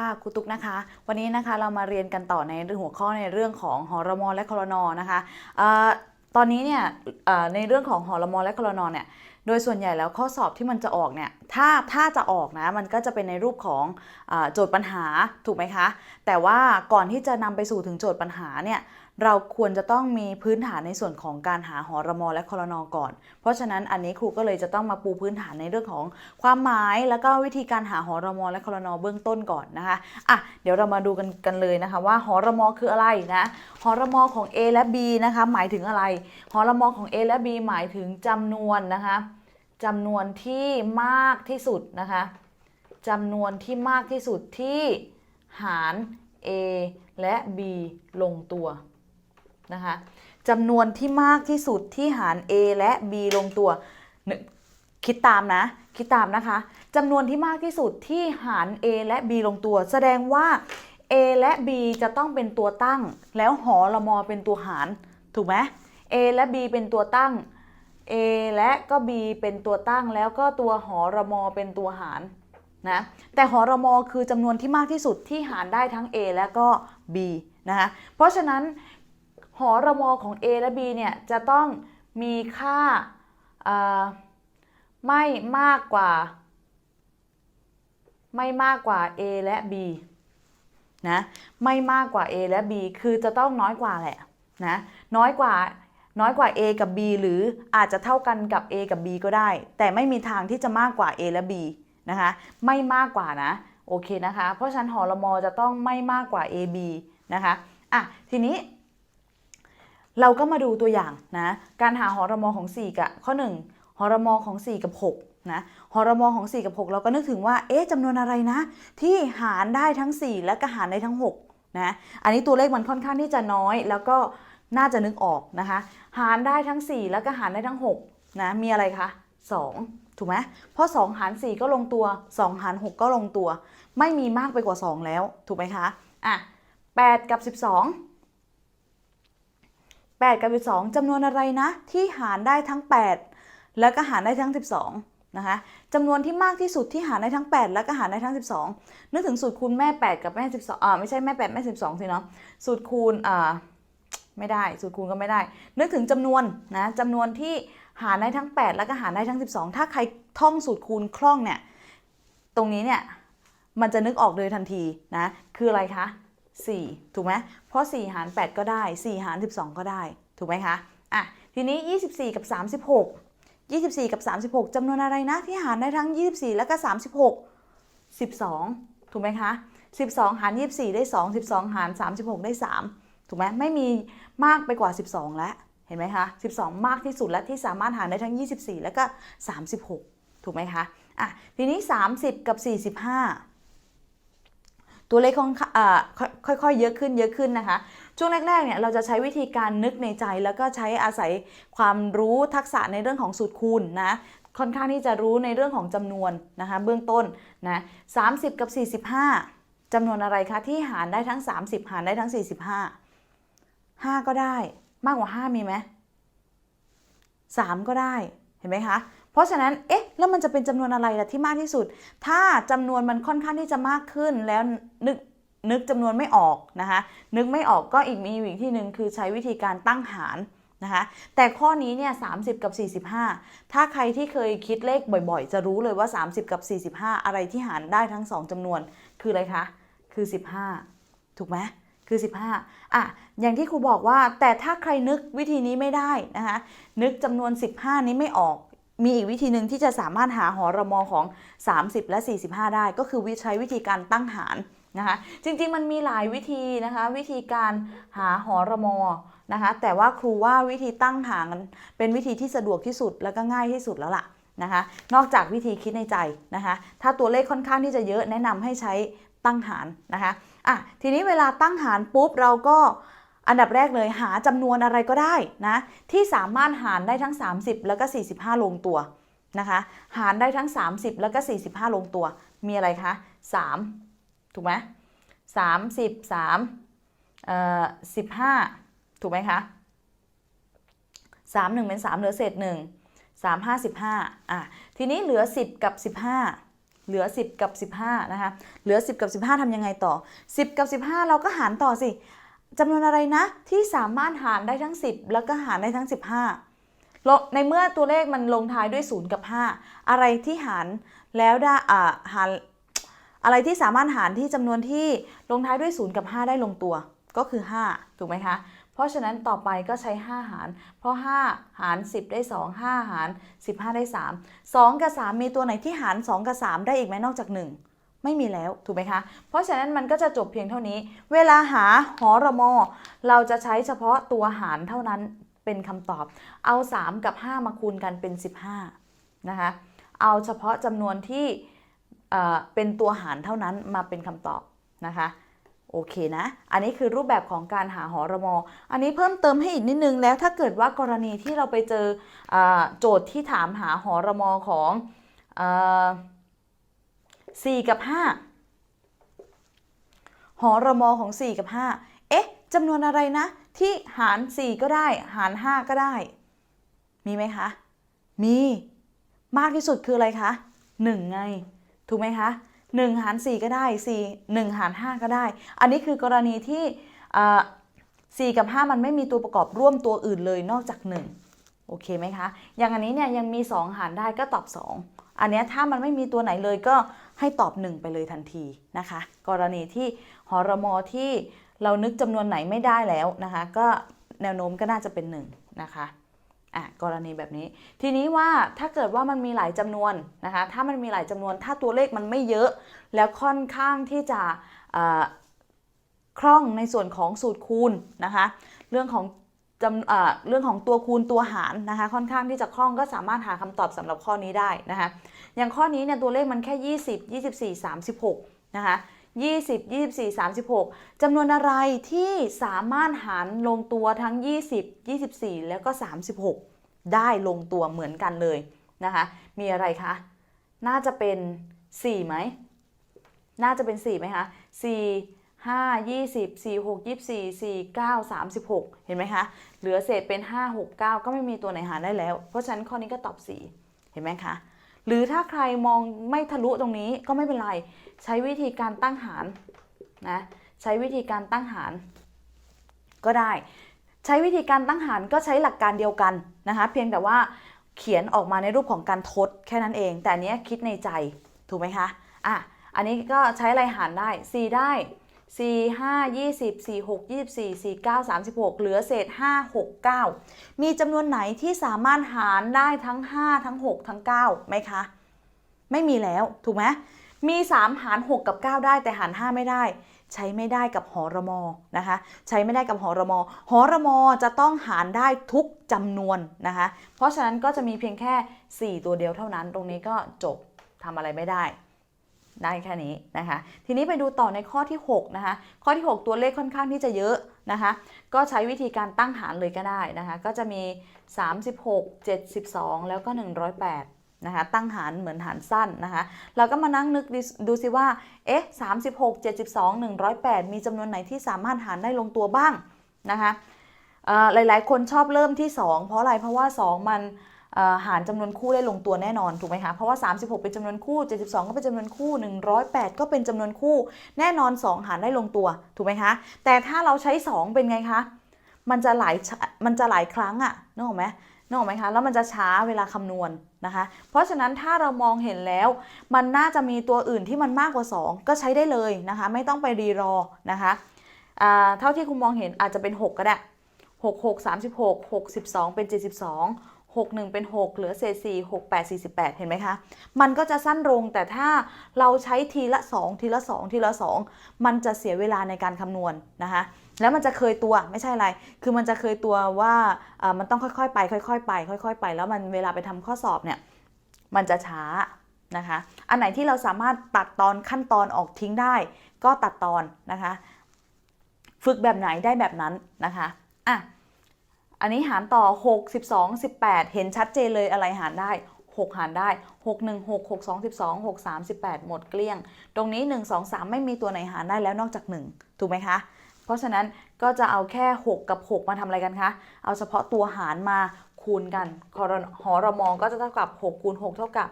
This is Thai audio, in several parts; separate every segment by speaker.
Speaker 1: ค่ะครูตุ๊กนะคะ วันนี้นะคะเรามาเรียนกันต่อในหัวข้อในเรื่องของหอรมอและคลนนะคะออตอนนี้เนี่ยในเรื่องของหอรมอและคลนเนี่ยโดยส่วนใหญ่แล้วข้อสอบที่มันจะออกเนี่ยถ้าถ้าจะออกนะมันก็จะเป็นในรูปของอโจทย์ปัญหาถูกไหมคะ แต่ว่าก่อนที่จะนำไปสู่ถึงโจทย์ปัญหาเนี่ย เราควรจะต้องมีพื้นฐานในส่วนของการหาหอรมอและคลนอก่อน เพราะฉะนั้นอันนี้ครูก็เลยจะต้องมาปูพื้นฐานในเรื่องของความหมาย แล้วก็วิธีการหาหอรมอและคลนอเบื้องต้นก่อนนะคะอะเดี๋ยวเรามาดูกันกันเลยนะคะว่าหอรมอคืออะไรนะหอรมอของ A และ B นะคะหมายถึงอะไรหอรมอของ A และ B หมายถึงจำนวนนะคะจำนวนที่มากที่สุดนะคะจำนวนที่มากที่สุดที่หาร A และ B ลงตัว นะคะจำนวนที่มากที่สุดที่หาร A และ B ลงตัว คิดตามนะ คิดตามนะคะจำนวนที่มากที่สุดที่หาร A และ B ลงตัว แสดงว่า A และ B จะต้องเป็นตัวตั้ง แล้วหอละมอเป็นตัวหาร ถูกไหม A และ B เป็นตัวตั้ง A และก็ B เป็นตัวตั้ง แล้วก็ตัวหอระมอเป็นตัวหารนะแต่หอระมอคือจำนวนที่มากที่สุดที่หารได้ทั้ง A และก็ B นะคะเพราะฉะนั้น หอระมอของ A และ B เนี่ยจะต้องมีค่าไม่มากกว่า ไม่มากกว่า A และ B นะไม่มากกว่า A และ B คือจะต้องน้อยกว่าแหละนะน้อยกว่าน้อยกว่า A กับ B หรืออาจจะเท่ากันกับ A กับ B ก็ได้ แต่ไม่มีทางที่จะมากกว่า A และ B นะคะไม่มากกว่านะโอเคนะคะ เพราะฉะนั้นหอระมอจะต้องไม่มากกว่า AB นะคะอะทีนี้ เราก็มาดูตัวอย่างนะ การหาหอรมอของ 4 กับข้อ 1หอรมอของ 4 กับ 6 นะหอรมอของ 4 กับ 6 เราก็นึกถึงว่า เอ๊ะจำนวนอะไรนะ ที่หารได้ทั้ง 4 และก็หารได้ทั้ง 6 นะ อันนี้ตัวเลขมันค่อนข้างที่จะน้อยแล้วก็น่าจะนึกออกนะคะ หารได้ทั้ง 4 แล้วก็หารได้ทั้ง 6 นะ มีอะไรคะ 2 ถูกไหมเพราะ 2 หาร 4 ก็ลงตัว 2 หาร 6 ก็ลงตัว ไม่มีมากไปกว่า 2 แล้ว ถูกไหมคะ อะ 8 กับ 12 8 กับ12จำนวนอะไรนะ ที่หารได้ทั้ง 8 แล้วก็หารได้ทั้ง 12นะคะจำนวนที่มากที่สุดที่หารได้ทั้ง 8 แล้วก็หารได้ทั้ง 12 นึกถึงสูตรคูณแม่ 8 กับแม่ 12อ่าไม่ใช่แม่ 8 แม่ 12สิเนาะสูตรคูณอ่าไม่ได้สูตรคูณก็ไม่ได้ นึกถึงจำนวนนะจำนวนที่หารได้ทั้ง 8 แล้วก็หารได้ทั้ง 12 ถ้าใครท่องสูตรคูณคล่องเนี่ยตรงนี้เนี่ยมันจะนึกออกเลยทันทีนะคืออะไรคะ 4 ถูกไหมเพราะ 4 หาร 8 ก็ได้ 4 หาร 12 ก็ได้ ถูกไหมคะอะทีนี้ 24 กับ 36 24 กับ 36จำนวนอะไรนะ ที่หารได้ทั้ง 24 แล้วก็ 36 12 ถูกไหมคะ 12 หาร 24 ได้ 2 12 หาร 36 ได้ 3 ถูกไหมไม่มีมากไปกว่า 12 แล้ว เห็นไหมคะ 12 มากที่สุดและที่สามารถหารได้ทั้ง 24 แล้วก็ 36 ถูกไหมคะอะทีนี้ 30 กับ 45 ตัวเลขของอ่าค่อยๆ เยอะขึ้นเยอะขึ้นนะคะ ช่วงแรกๆ เนี่ยเราจะใช้วิธีการนึกในใจ แล้วก็ใช้อาศัยความรู้ทักษะในเรื่องของสูตรคูณนะค่อนข้างที่จะรู้ในเรื่องของจำนวนนะคะเบื้องต้นนะ30กับ 45จำนวนอะไรคะที่หารได้ทั้ง 30 หารได้ทั้ง 45 5 ก็ได้มากกว่า 5 มีไหม3ก็ได้เห็นไหมคะ เพราะฉะนั้น เอ๊ะ แล้วมันจะเป็นจำนวนอะไรล่ะที่มากที่สุด ถ้าจำนวนมันค่อนข้างที่จะมากขึ้นแล้วนึกนึกจำนวนไม่ออกนะคะ นึกไม่ออกก็อีกมีอีกที่หนึ่งคือใช้วิธีการตั้งหารนะคะ แต่ข้อนี้เนี่ย30กับ 45 ถ้าใครที่เคยคิดเลขบ่อยๆ จะรู้เลยว่า 30 กับ 45 อะไรที่หารได้ทั้ง 2จำนวน คืออะไรคะ คือ 15 ถูกไหมคือ 15อะอย่างที่ครูบอกว่าแต่ถ้าใครนึกวิธีนี้ไม่ได้นะคะ นึกจำนวน 15 นี้ไม่ออก มีอีกวิธีหนึ่งที่จะสามารถหาหอระมอของ 30 และ 45 ได้ ก็คือวิใช้วิธีการตั้งหารนะคะจริงๆมันมีหลายวิธีนะคะวิธีการหาหอระมอนะคะแต่ว่าครูว่าวิธีตั้งหารเป็นวิธีที่สะดวกที่สุดแล้วก็ง่ายที่สุดแล้วล่ะนะคะนอกจากวิธีคิดในใจนะคะถ้าตัวเลขค่อนข้างที่จะเยอะแนะนำให้ใช้ตั้งหารนะคะอะทีนี้เวลาตั้งหารปุ๊บเราก็ อันดับแรกเลยหาจำนวนอะไรก็ได้นะที่สามารถหารได้ทั้ง 30 แล้วก็ 45 ลงตัวนะคะหารได้ทั้ง 30 แล้วก็ 45 ลงตัว มีอะไรคะ 3 ถูกไหมสามสิบสามเอ่อสิบห้าถูกไหมคะสามหนึ่งเป็นสามเหลือเศษหนึ่งสามห้าสิบห้าอะทีนี้เหลือสิบกับสิบห้าเหลือ10กับ15นะคะเหลือ10กับ15ทำยังไงต่อ10กับ15เราก็หารต่อสิ จำนวนอะไรนะ ที่สามารถหารได้ทั้ง 10 แล้วก็หารได้ทั้ง 15ในเมื่อตัวเลขมันลงท้ายด้วย 0 กับ 5 อะไรที่หารแล้วได้หารอะไรที่สามารถหารที่จำนวนที่ลงท้ายด้วย 0 กับ 5 ได้ลงตัวก็คือ 5 ถูกไหมคะ เพราะฉะนั้นต่อไปก็ใช้ 5 หาร เพราะ 5 หาร 10 ได้ 2 5 หาร 15 ได้ 3 2 กับ 3 มีตัวไหนที่หาร 2 กับ 3 ได้อีกไหมนอกจาก 1 ไม่มีแล้วถูกไหมคะ เพราะฉะนั้นมันก็จะจบเพียงเท่านี้ เวลาหาหอระมอ เราจะใช้เฉพาะตัวหารเท่านั้นเป็นคำตอบ เอา 3 กับ 5 มาคูณกันเป็น 15 นะคะ เอาเฉพาะจำนวนที่เเป็นตัวหารเท่านั้นมาเป็นคำตอบนะคะโอเคนะ อันนี้คือรูปแบบของการหาหอระมอ อันนี้เพิ่มเติมให้อีกนิดนึงแล้วถ้าเกิดว่ากรณีที่เราไปเจออโจทย์ที่ถามหาหอระมอของ สี่กับห้าหอระมอของ 4 กับ 5 เอ๊ะจำนวนอะไรนะ ที่หาร 4 ก็ได้ หาร 5 ก็ได้ มีไหมคะ มี มากที่สุดคืออะไรคะ 1 ไง ถูกไหมคะ 1 หาร 4 ก็ได้ 4 1 หาร 5 ก็ได้ อันนี้คือกรณีที่อ่า4กับ 5 มันไม่มีตัวประกอบร่วมตัวอื่นเลยนอกจาก 1 โอเคไหมคะ อย่างอันนี้เนี่ยยังมี 2 หารได้ก็ตอบ 2 อันเนี้ยถ้ามันไม่มีตัวไหนเลยก็ ให้ตอบ1ไปเลยทันทีนะคะ กรณีที่หอรมอที่เรานึกจำนวนไหนไม่ได้แล้วนะคะ ก็แนวโน้มก็น่าจะเป็น1นะคะอะกรณีแบบนี้ ทีนี้ว่าถ้าเกิดว่ามันมีหลายจำนวนนะคะ ถ้ามันมีหลายจำนวน ถ้าตัวเลขมันไม่เยอะ แล้วค่อนข้างที่จะอ่าคล่องในส่วนของสูตรคูณนะคะ เรื่องของ จำเรื่องของตัวคูณตัวหารนะคะ ค่อนข้างที่จะคล่องก็สามารถหาคำตอบสำหรับข้อนี้ได้นะคะ อย่างข้อนี้เนี่ยตัวเลขมันแค่ 20 24 36 นะคะ 20 24 36จำนวนอะไรที่สามารถหารลงตัวทั้ง 20 24 แล้วก็ 36 ได้ลงตัวเหมือนกันเลยนะคะ มีอะไรคะ น่าจะเป็น 4 ไหม น่าจะเป็น 4 ไหมคะ 4 5 20 4 6 24 4 9 36 เห็นไหมคะ เหลือเศษเป็น 5 6 9 ก็ไม่มีตัวไหนหารได้แล้ว เพราะฉะนั้นข้อนี้ก็ตอบ 4 เห็นไหมคะ หรือถ้าใครมองไม่ทะลุตรงนี้ก็ไม่เป็นไร ใช้วิธีการตั้งหารนะ ใช้วิธีการตั้งหารก็ได้ ใช้วิธีการตั้งหารก็ใช้หลักการเดียวกันนะคะ เพียงแต่ว่าเขียนออกมาในรูปของการทดแค่นั้นเอง แต่อันนี้คิดในใจถูกไหมคะ อะ อันนี้ก็ใช้อะไรหารได้ 4 ได้ 4 5 20 4 6 24 4 9 36 เหลือเศษ 5 6 9 มีจำนวนไหนที่สามารถหารได้ทั้ง 5 ทั้ง 6 ทั้ง9ไหมคะ ไม่มีแล้ว ถูกไหมมี 3 หาร 6 กับ 9 ได้แต่หาร 5 ไม่ได้ ใช้ไม่ได้กับหอระมอนะคะ ใช้ไม่ได้กับหอระมอหอระมอจะต้องหารได้ทุกจำนวนนะคะ เพราะฉะนั้นก็จะมีเพียงแค่ 4 ตัวเดียวเท่านั้น ตรงนี้ก็จบทำอะไรไม่ได้ ได้แค่นี้นะคะ ทีนี้ไปดูต่อในข้อที่6นะคะ ข้อที่ 6 ตัวเลขค่อนข้างที่จะเยอะนะคะ ก็ใช้วิธีการตั้งหารเลยก็ได้นะคะ ก็จะมี 36 72 แล้วก็ 108 นะคะ ตั้งหารเหมือนหารสั้นนะคะ เราก็มานั่งนึกดิดูสิว่า เอ๊ะ 36 72 108 มีจำนวนไหนที่สามารถหารได้ลงตัวบ้างนะคะหลายๆ คนชอบเริ่มที่ 2 เพราะอะไร เพราะว่า 2 มัน หารจำนวนคู่ได้ลงตัวแน่นอนถูกไหมคะเพราะว่า 36 เป็นจำนวนคู่ 72 ก็เป็นจำนวนคู่ 108 ก็เป็นจำนวนคู่ แน่นอน 2 หารได้ลงตัวถูกไหมคะแต่ถ้าเราใช้ 2 เป็นไงคะมันจะหลายมันจะหลายครั้งอะนึกออกไหมนึกออกไหมคะแล้วมันจะช้าเวลาคำนวณนะคะ เพราะฉะนั้นถ้าเรามองเห็นแล้ว มันน่าจะมีตัวอื่นที่มันมากกว่า 2 ก็ใช้ได้เลยนะคะ ไม่ต้องไปรีรอนะคะเท่าที่คุณมองเห็นอาจจะเป็น 6 ก็ได้ 6 6 36 62 เป็น 72 6 1 เป็น 6 เหลือเศษ4 6 8 48 เห็นไหมคะ มันก็จะสั้นลงแต่ถ้าเราใช้ทีละ 2 ทีละ 2 ทีละ 2 มันจะเสียเวลาในการคำนวณนะคะ แล้วมันจะเคยตัวไม่ใช่อะไร คือมันจะเคยตัวว่ามันต้องค่อยๆ ไป ค่อยๆ ไป ค่อยๆ ไป แล้วมันเวลาไปทำข้อสอบเนี่ย มันจะช้านะคะ อันไหนที่เราสามารถตัดตอนขั้นตอนออกทิ้งได้ ก็ตัดตอนนะคะ ฝึกแบบไหนได้แบบนั้นนะคะ อะ อันนี้หารต่อ 6 12 18 เห็นชัดเจนเลยอะไรหารได้ 6 หารได้ 6 1 6 6 2 12 6 3 18 หมดเกลี้ยง ตรงนี้ 1 2 3 ไม่มีตัวไหนหารได้แล้วนอกจาก 1 ถูกไหมคะ เพราะฉะนั้นก็จะเอาแค่ 6 กับ 6 มาทำอะไรกันคะ เอาเฉพาะตัวหารมาคูณกันหอรมอก็จะเท่ากับ 6 คูณ 6 เท่ากับ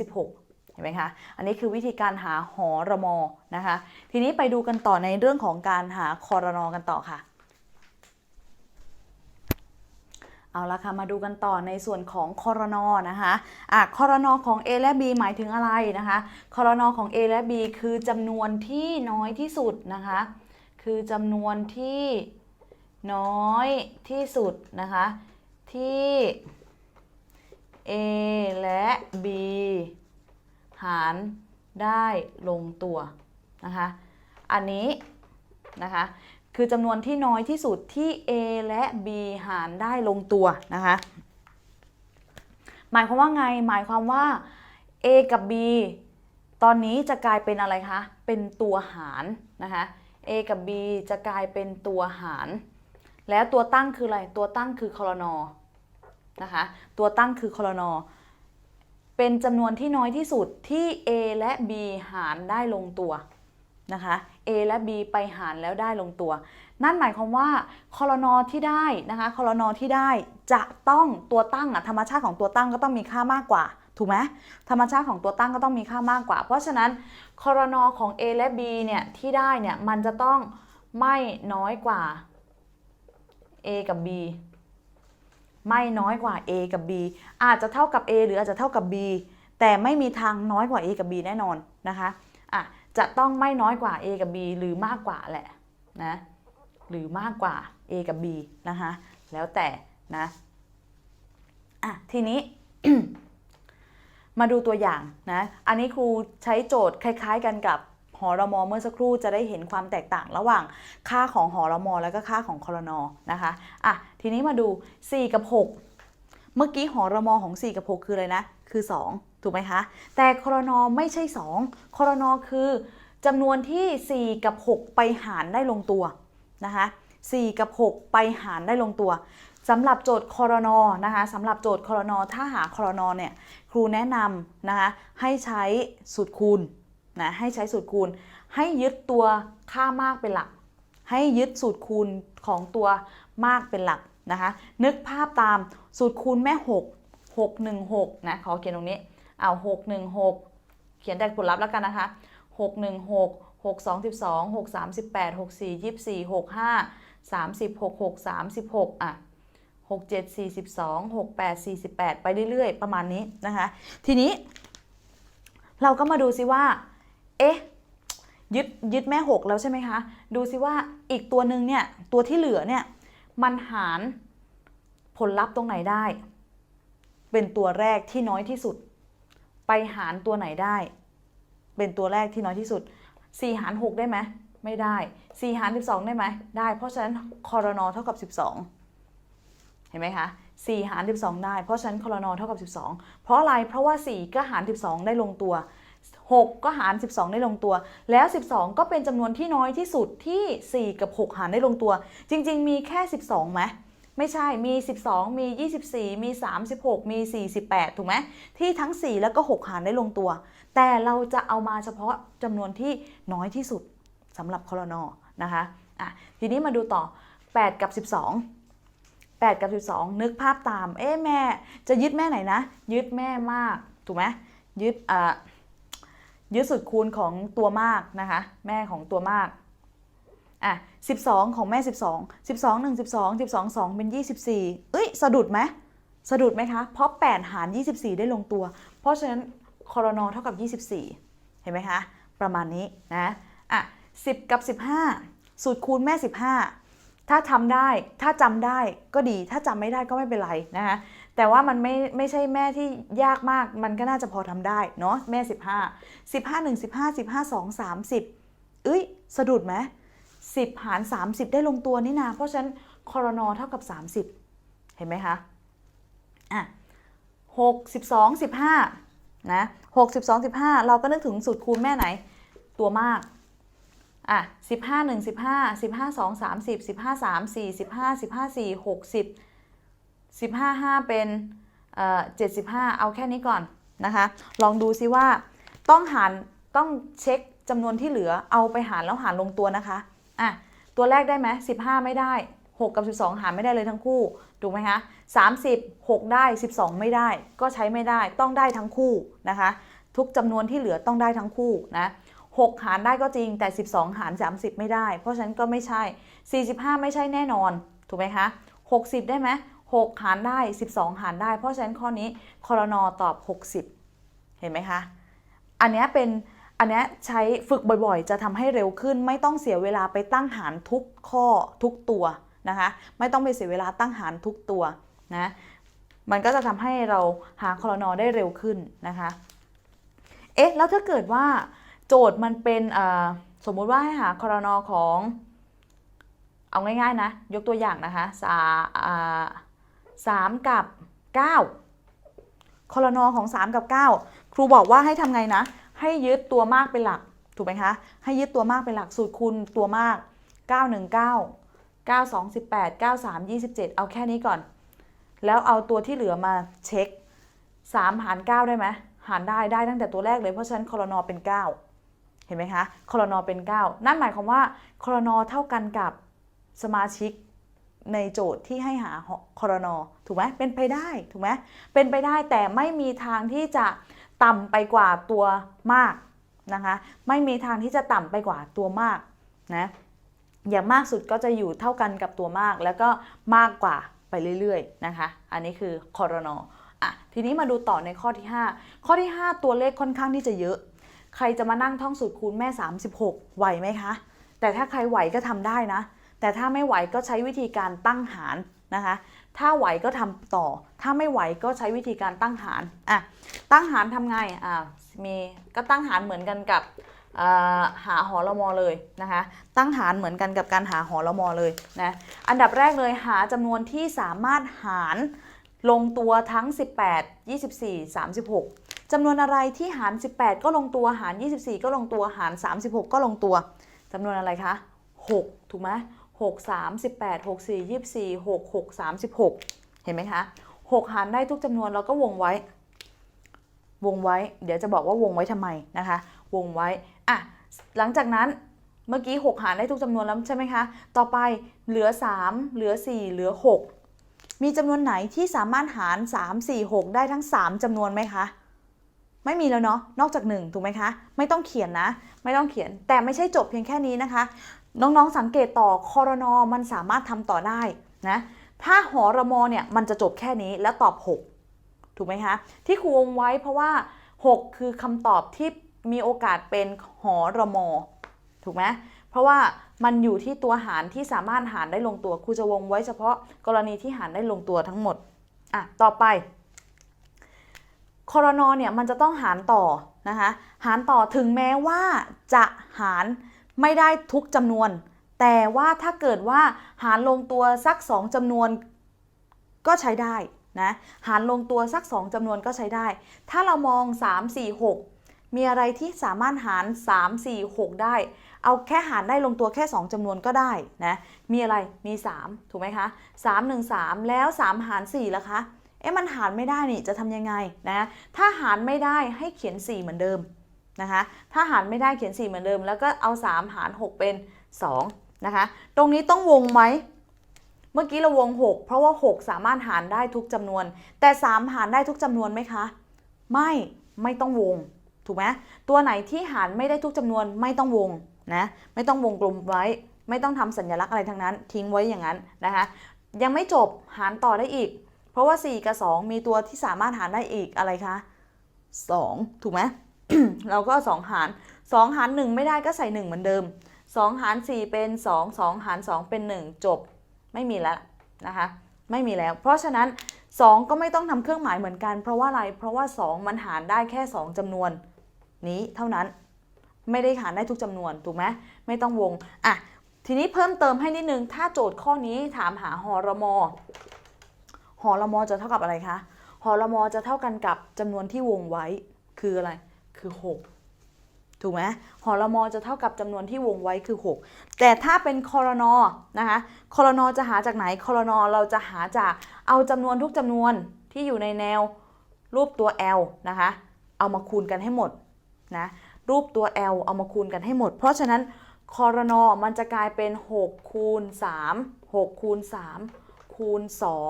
Speaker 1: 36เห็นไหมคะ อันนี้คือวิธีการหาหอรมอนะคะ ทีนี้ไปดูกันต่อในเรื่องของการหาคอรนอกันต่อค่ะ เอาละค่ะมาดูกันต่อในส่วนของคอรนอนะคะอะคอรนอของ A และ B หมายถึงอะไรนะคะคอรนอของ A และ B คือจำนวนที่น้อยที่สุดนะคะคือจำนวนที่น้อยที่สุดนะคะที่ A และ B หารได้ลงตัวนะคะอันนี้นะคะ คือจำนวนที่น้อยที่สุดที่ A และ B หารได้ลงตัวนะคะ หมายความว่าไง หมายความว่า A กับ B ตอนนี้จะกลายเป็นอะไรคะ เป็นตัวหารนะคะ A กับ B จะกลายเป็นตัวหาร แล้วตัวตั้งคืออะไร ตัวตั้งคือคอรนอนะคะ ตัวตั้งคือคอรนอเป็นจำนวนที่น้อยที่สุดที่ A และ B หารได้ลงตัวนะคะ A และ B ไปหารแล้วได้ลงตัว นั่นหมายความว่าคอรนอที่ได้นะคะคอรนอที่ได้จะต้องตัวตั้งอะธรรมชาติของตัวตั้งก็ต้องมีค่ามากกว่าถูกไหมธรรมชาติของตัวตั้งก็ต้องมีค่ามากกว่า เพราะฉะนั้นคอรนอของ A และ B เนี่ยที่ได้เนี่ยมันจะต้องไม่น้อยกว่า A กับ B ไม่น้อยกว่า A กับ B อาจจะเท่ากับ A หรืออาจจะเท่ากับ B แต่ไม่มีทางน้อยกว่า A กับ B แน่นอนนะคะอะ จะต้องไม่น้อยกว่า A กับ B หรือมากกว่าแหละนะหรือมากกว่า A กับ B นะคะแล้วแต่นะอะทีนี้มาดูตัวอย่างนะ อันนี้ครูใช้โจทย์คล้าย ๆ กันกับหอรมอเมื่อสักครู่จะได้เห็นความแตกต่างระหว่างค่าของหอรมอแล้วก็ค่าของคอรนอนะคะอะทีนี้มาดู 4 กับ 6 เมื่อกี้หอรมอของ 4 กับ 6 คืออะไรนะ คือ 2 ถูกไหมคะ แต่ครนไม่ใช่ 2ครนคือจำนวนที่ 4 กับ 6 ไปหารได้ลงตัวนะคะ4กับ 6 ไปหารได้ลงตัวสำหรับโจทย์คอรนอนะคะสำหรับโจทย์คอรนอถ้าหาคอรนอเนี่ยครูแนะนำนะคะให้ใช้สูตรคูณนะให้ใช้สูตรคูณ ให้ยึดตัวค่ามากเป็นหลัก ให้ยึดสูตรคูณของตัวมากเป็นหลักนะคะนึกภาพตามสูตรคูณแม่ 6 6 1 6นะขอเขียนตรงนี้ อา6 1 6เขียนแต่ผลลัพธ์แล้วกันนะคะ6 1 6 6 2 12 6 3 18 6 4 24 6 5 30 6 6 36อะ6 7 42 6 8 48ไปเรื่อยๆ ประมาณนี้นะคะ ทีนี้ เราก็มาดูซิว่า เอ๊ะยึดยึดแม่6แล้วใช่ไหมคะ ดูซิว่าอีกตัวหนึ่งเนี่ย ตัวที่เหลือเนี่ย มันหารผลลัพธ์ตรงไหนได้ เป็นตัวแรกที่น้อยที่สุด ไปหารตัวไหนได้ เป็นตัวแรกที่น้อยที่สุด 4 หาร 6 ได้ไหมไม่ได้ 4 หาร 12 ได้ไหมได้ เพราะฉะนั้นคอรนอเท่ากับ 12 เห็นไหมคะ4 หาร 12 ได้ เพราะฉะนั้นคอรนอเท่ากับ 12 เพราะอะไรเพราะว่า 4 ก็หาร 12 ได้ลงตัว 6 ก็หาร 12 ได้ลงตัว แล้ว 12 ก็เป็นจำนวนที่น้อยที่สุดที่ 4 กับ 6 หารได้ลงตัว จริง ๆ มีแค่ 12ไหม ไม่ใช่มี 12 มี 24 มี 36 มี 48 ถูกไหมที่ทั้ง 4 แล้วก็ 6 หารได้ลงตัว แต่เราจะเอามาเฉพาะจำนวนที่น้อยที่สุดสำหรับคอรนอนะคะอะทีนี้มาดูต่อ 8 กับ 12 8 กับ 12 นึกภาพตาม เอ๊ะแม่จะยึดแม่ไหนนะ ยึดแม่มาก ถูกไหมยึดอ่ายึดสุดคูณของตัวมากนะคะ แม่ของตัวมาก อะ12 ของแม่ 12 12 1 12 12 2 เป็น 24 เอ้ย สะดุดไหมสะดุดไหมคะ เพราะ 8 หาร 24 ได้ลงตัว เพราะฉะนั้นคอรนอเท่ากับ 24 เห็นไหมคะ ประมาณนี้นะอะ10 กับ 15 สูตรคูณแม่ 15 ถ้าทำได้ถ้าจำได้ก็ดีถ้าจำไม่ได้ก็ไม่เป็นไรนะคะแต่ว่ามันไม่ไม่ใช่แม่ที่ยากมากมันก็น่าจะพอทำได้เนาะแม่ 15 15 1 15 15 2 30 เอ้ย สะดุดไหม 10 หาร 30 ได้ลงตัวนี่นา เพราะฉะนั้นคอรนอเท่ากับ 30 เห็นไหมคะ อะ6 12 15นะ6 12 15เราก็นึกถึงสูตรคูณแม่ไหน ตัวมาก อะ15 1 15 15 2 30 15 3 4 15 15 4 60 15 5เป็นเอ่อ75เอาแค่นี้ก่อนนะคะ ลองดูซิว่าต้องหารต้องเช็คจำนวนที่เหลือเอาไปหารแล้วหารลงตัวนะคะ อะตัวแรกได้ไหม15ไม่ได้ 6 กับ 12 หารไม่ได้เลยทั้งคู่ ถูกไหมคะ30 6ได้ 12 ไม่ได้ ก็ใช้ไม่ได้ต้องได้ทั้งคู่นะคะ ทุกจำนวนที่เหลือต้องได้ทั้งคู่นะ6หารได้ก็จริงแต่ 12 หาร 30 ไม่ได้ เพราะฉะนั้นก็ไม่ใช่ 45 ไม่ใช่แน่นอน ถูกไหมคะ60 ได้ไหม6หารได้ 12 หารได้ เพราะฉะนั้นข้อนี้คอรนอตอบ 60 เห็นไหมคะ อันนี้เป็น อันนี้ใช้ฝึกบ่อยๆ จะทำให้เร็วขึ้น ไม่ต้องเสียเวลาไปตั้งหารทุกข้อทุกตัวนะคะ ไม่ต้องไปเสียเวลาตั้งหารทุกตัวนะมันก็จะทำให้เราหาคอรนอได้เร็วขึ้นนะคะ เอ๊ะ แล้วถ้าเกิดว่าโจทย์มันเป็นสมมุติว่าให้หาคอรนอของเอาง่ายๆนะ ยกตัวอย่างนะคะสาาสามกับเก้าคอรนอของ 3 กับ 9 ครูบอกว่าให้ทำไงนะ ให้ยึดตัวมากเป็นหลัก ถูกไหมคะ ให้ยึดตัวมากเป็นหลัก สูตรคูณตัวมาก 919 92 18 93 27 เอาแค่นี้ก่อน แล้วเอาตัวที่เหลือมาเช็ค 3 หาร 9 ได้ไหม หารได้ได้ตั้งแต่ตัวแรกเลย เพราะฉะนั้นคอรนอเป็น 9 เห็นไหมคะคอรนอเป็น 9 นั่นหมายความว่าคอรนอเท่ากันกับสมาชิกในโจทย์ที่ให้หาคอรนอถูกไหมเป็นไปได้ ถูกไหมเป็นไปได้แต่ไม่มีทางที่จะ ต่ำไปกว่าตัวมากนะคะไม่มีทางที่จะต่ำไปกว่าตัวมากนะอย่างมากสุดก็จะอยู่เท่ากันกับตัวมาก แล้วก็มากกว่าไปเรื่อยๆนะคะ อันนี้คือคอรนอะทีนี้มาดูต่อในข้อที่ 5 ข้อที่ 5 ตัวเลขค่อนข้างที่จะเยอะ ใครจะมานั่งท่องสูตรคูณแม่ 36 ไหวไหมคะ แต่ถ้าใครไหวก็ทำได้นะ แต่ถ้าไม่ไหวก็ใช้วิธีการตั้งหารนะคะ ถ้าไหวก็ทำต่อ ถ้าไม่ไหวก็ใช้วิธีการตั้งหารอะตั้งหารทำไงอ่ามีก็ตั้งหารเหมือนกันกับหาหอละมอเลยนะคะ ตั้งหารเหมือนกันกับการหาหอละมอเลยนะอันดับแรกเลยหาจำนวนที่สามารถหารลงตัวทั้ง 18 24 36จำนวนอะไรที่หาร 18 ก็ลงตัวหาร 24 ก็ลงตัวหาร 36 ก็ลงตัวจำนวนอะไรคะ 6 ถูกไหม 6 3 18 6 4 24 6 6 36 เห็นไหมคะ 6 หารได้ทุกจำนวนเราก็วงไว้ วงไว้ เดี๋ยวจะบอกว่าวงไว้ทำไมนะคะ วงไว้ อะ หลังจากนั้นเมื่อกี้ 6 หารได้ทุกจำนวนแล้วใช่ไหมคะ ต่อไปเหลือ 3 เหลือ 4 เหลือ 6 มีจำนวนไหนที่สามารถหาร 3 4 6 ได้ทั้ง 3จำนวนไหมคะ ไม่มีแล้วเนาะ นอกจาก 1 ถูกไหมคะ ไม่ต้องเขียนนะ ไม่ต้องเขียน แต่ไม่ใช่จบเพียงแค่นี้นะคะ น้องๆสังเกตต่อคอรนอมันสามารถทำต่อได้นะถ้าหอระมอเนี่ยมันจะจบแค่นี้แล้วตอบ 6 ถูกไหมคะที่ครูวงไว้เพราะว่า 6 คือคำตอบที่มีโอกาสเป็นหอระมอถูกไหมเพราะว่ามันอยู่ที่ตัวหารที่สามารถหารได้ลงตัวครูจะวงไว้เฉพาะกรณีที่หารได้ลงตัวทั้งหมดอะต่อไปคอรนอเนี่ยมันจะต้องหารต่อนะคะหารต่อถึงแม้ว่าจะหาร ไม่ได้ทุกจำนวน แต่ว่าถ้าเกิดว่าหารลงตัวสัก 2จำนวนก็ใช้ได้นะหารลงตัวสัก 2จำนวนก็ใช้ได้ ถ้าเรามอง 3 4 6 มีอะไรที่สามารถหาร 3 4 6 ได้ เอาแค่หารได้ลงตัวแค่ 2จำนวนก็ได้นะมีอะไรมี 3 ถูกไหมคะ3 1 3 แล้ว 3 หาร4ล่ะคะเอ๊ะมันหารไม่ได้นี่จะทำยังไงนะถ้าหารไม่ได้ให้เขียน 4 เหมือนเดิม นะคะถ้าหารไม่ได้เขียน 4 เหมือนเดิม แล้วก็เอา 3 หาร 6 เป็น 2 นะคะ ตรงนี้ต้องวงไหม เมื่อกี้เราวง 6 เพราะว่า 6 สามารถหารได้ทุกจำนวน แต่ 3 หารได้ทุกจำนวนไหมคะ ไม่ไม่ต้องวง ถูกไหมตัวไหนที่หารไม่ได้ทุกจำนวนไม่ต้องวงนะไม่ต้องวงกลมไว้ ไม่ต้องทำสัญลักษณ์อะไรทั้งนั้น ทิ้งไว้อย่างนั้นนะคะยังไม่จบหารต่อได้อีก เพราะว่า 4 กับ 2 มีตัวที่สามารถหารได้อีกอะไรคะ 2 ถูกไหม เราก็เอา2หาร2หาร1ไม่ได้ก็ใส่1เหมือนเดิม2หาร4เป็น2 2หาร2เป็น1จบไม่มีแล้วนะคะไม่มีแล้ว เพราะฉะนั้น 2 ก็ไม่ต้องทำเครื่องหมายเหมือนกัน เพราะว่าอะไร เพราะว่า 2 มันหารได้แค่ 2จำนวนนี้เท่านั้น ไม่ได้หารได้ทุกจำนวนถูกไหมไม่ต้องวงอะทีนี้เพิ่มเติมให้นิดนึง ถ้าโจทย์ข้อนี้ถามหาหอรมอหอรมอจะเท่ากับอะไรคะหอรมอจะเท่ากันกับจำนวนที่วงไว้คืออะไร คือ 6 ถูกไหมหอระมอจะเท่ากับจำนวนที่วงไว้คือ 6 แต่ถ้าเป็นคอรนอนะคะคอรนอจะหาจากไหนคอรนอเราจะหาจากเอาจำนวนทุกจำนวนที่อยู่ในแนวรูปตัว L นะคะ เอามาคูณกันให้หมดนะรูปตัว L เอามาคูณกันให้หมด เพราะฉะนั้นคอรนอมันจะกลายเป็น 6 คูณ 3 6 คูณ 3 คูณ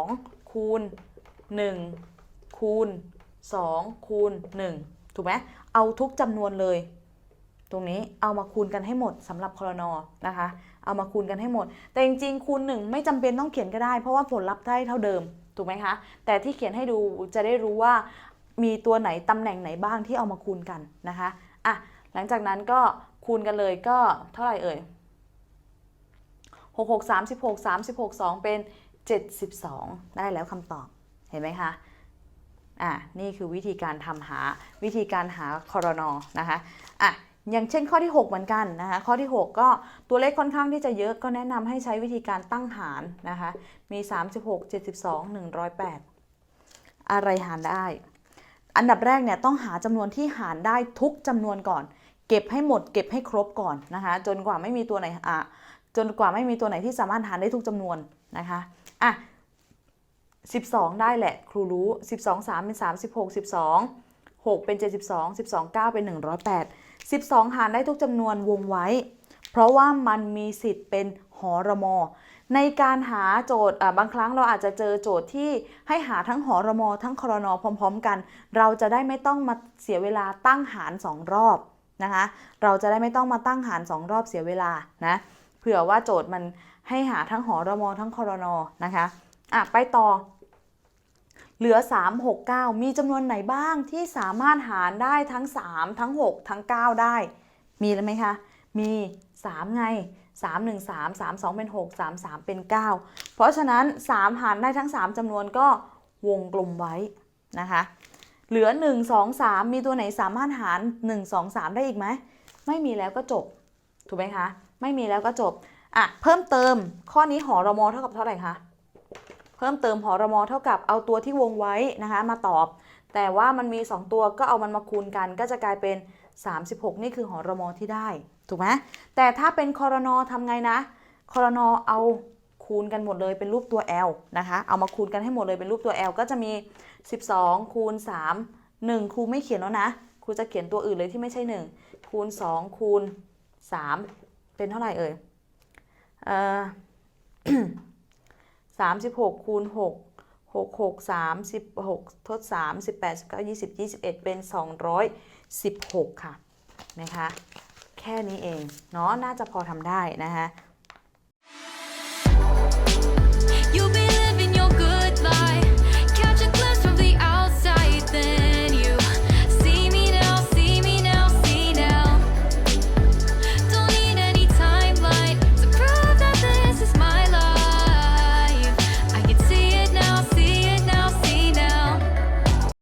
Speaker 1: 2 คูณ 1 คูณ 2 คูณ 1 ถูกไหม เอาทุกจำนวนเลย ตรงนี้เอามาคูณกันให้หมดสำหรับคอรนอนะคะ เอามาคูณกันให้หมด แต่จริงๆคูณหนึ่งไม่จำเป็นต้องเขียนก็ได้ เพราะว่าผลลัพธ์ได้เท่าเดิมถูกไหมคะแต่ที่เขียนให้ดูจะได้รู้ว่ามีตัวไหนตำแหน่งไหนบ้างที่เอามาคูณกันนะคะอะหลังจากนั้นก็คูณกันเลยก็เท่าไหร่เอ่ย6 6 36 36 2 เป็น 72 ได้แล้วคำตอบ เห็นไหมคะ อะนี่คือวิธีการทำหาวิธีการหาคอรนอนะคะอะอย่างเช่นข้อที่ 6 เหมือนกันนะคะข้อที่ 6 ก็ตัวเลขค่อนข้างที่จะเยอะก็แนะนำให้ใช้วิธีการตั้งหารนะคะมี 36 72 108 อะไรหารได้ อันดับแรกเนี่ยต้องหาจำนวนที่หารได้ทุกจำนวนก่อน เก็บให้หมด เก็บให้ครบก่อนนะคะจนกว่าไม่มีตัวไหนอะจนกว่าไม่มีตัวไหนที่สามารถหารได้ทุกจำนวนนะคะอะ 12 ได้แหละครูรู้ 12 3 เป็น 36 12 6 เป็น 72 12 9 เป็น 108 12 หารได้ทุกจำนวนวงไว้ เพราะว่ามันมีสิทธิ์เป็นหอรมอ ในการหาโจทย์บางครั้งเราอาจจะเจอโจทย์ที่ให้หาทั้งหอรมอ ทั้งครนอพร้อม ๆ กัน เราจะได้ไม่ต้องมาเสียเวลาตั้งหาร 2 รอบนะคะ เราจะได้ไม่ต้องมาตั้งหาร 2 รอบเสียเวลานะ เผื่อว่าโจทย์มันให้หาทั้งหอรมอ ทั้งครนอนะคะ อะไปต่อ เหลือ 3 6 9 มีจำนวนไหนบ้างที่สามารถหารได้ทั้ง 3 ทั้ง 6 ทั้ง 9 ได้ มีแล้วไหมคะ มี 3 ไง 3 1 3 3 2 เป็น 6 3 3 เป็น 9 เพราะฉะนั้น 3 หารได้ทั้ง 3จำนวนก็วงกลมไว้นะคะเหลือ 1 2 3 มีตัวไหนสามารถหาร 1 2 3 ได้อีกไหม ไม่มีแล้วก็จบ ถูกไหมคะ ไม่มีแล้วก็จบ อะ เพิ่มเติมข้อนี้หอรมอเท่ากับเท่าไหร่คะ เพิ่มเติมหอรมอเท่ากับเอาตัวที่วงไว้นะคะมาตอบ แต่ว่ามันมี 2 ตัวก็เอามันมาคูณกัน ก็จะกลายเป็น 36 นี่คือหอรมอที่ได้ ถูกไหมแต่ถ้าเป็นคอรนอทำไงนะคอรนอเอาคูณกันหมดเลยเป็นรูปตัว L นะคะ เอามาคูณกันให้หมดเลยเป็นรูปตัว L ก็จะมี 12 คูณ 3 1 ครูไม่เขียนแล้วนะ ครูจะเขียนตัวอื่นเลยที่ไม่ใช่ 1 คูณ 2 คูณ 3 เป็นเท่าไหร่เอ่ยเอ่อ สามสิบหกคูณหกหกหกสามสิบหกทดสามสิบแปดสิบเก้ายี่สิบยี่สิบเอ็ดเป็นสองร้อยสิบหกค่ะ นะคะ แค่นี้เอง เนาะน่าจะพอทำได้นะคะ